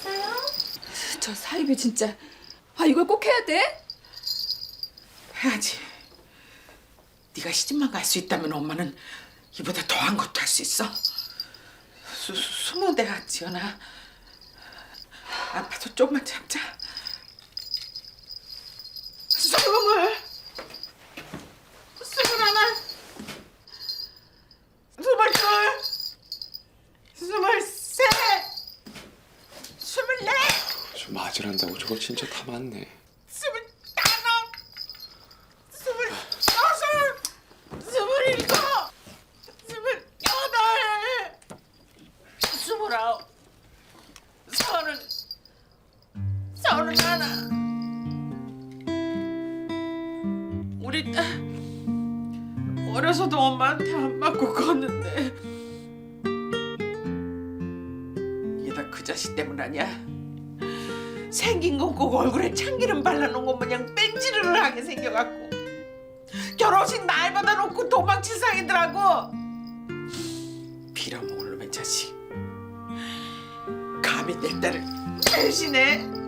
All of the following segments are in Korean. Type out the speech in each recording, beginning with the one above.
있어요? 저 사입이 진짜 아 이걸 꼭 해야 돼? 해야지. 네가 시집만 갈 수 있다면 엄마는 이보다 더한 것도 할 수 있어. 수, 수, 숨은 데가 지연아. 아파도 좀만 참자. 스물, 스물 하나, 스물 둘, 스물 셋, 스물 넷, 좀 맞으란다고 저거 진짜 다 맞네. 스물 다섯, 스물 여섯, 스물 일곱, 스물 여덟, 스물 아홉, 서른, 서른 하나. 우리 딸 어려서도 엄마한테 안 맞고 컸는데 이게 다그 자식 때문 아니야? 생긴 건 꼭 얼굴에 참기름 발라놓은 것 마냥 뺀지르르 하게 생겨갖고. 결혼식 날 받아놓고 도망칠 상이더라고. 빌어먹을 놈의 자식. 감히 내 딸을 배신해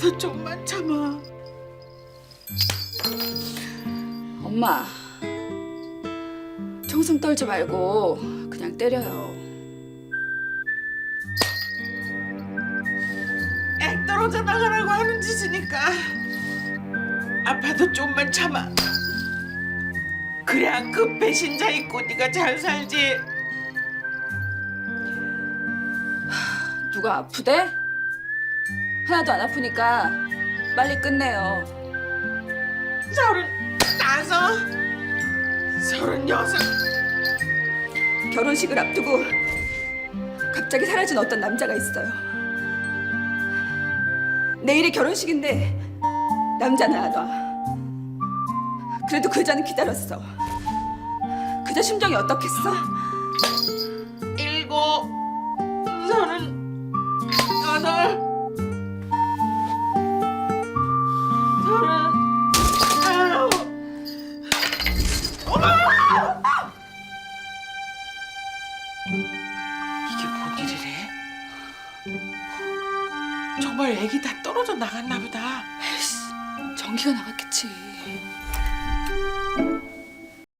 아파도 좀만 참아 엄마 청승 떨지 말고 그냥 때려요. 애 떨어져 나가라고 하는 짓이니까 아파도 좀만 참아 그래야 그 배신자 있고 네가 잘 살지 누가 아프대? 하나도 안 아프니까 빨리 끝내요. 서른 다섯 서른 여섯 결혼식을 앞두고 갑자기 사라진 어떤 남자가 있어요. 내일이 결혼식인데 남자는 안 와. 그래도 그 여자는 기다렸어. 그자 심정이 어떻겠어? 이게 뭔 일이래? 정말 애기 다 떨어져 나갔나 보다. 전기가 나갔겠지.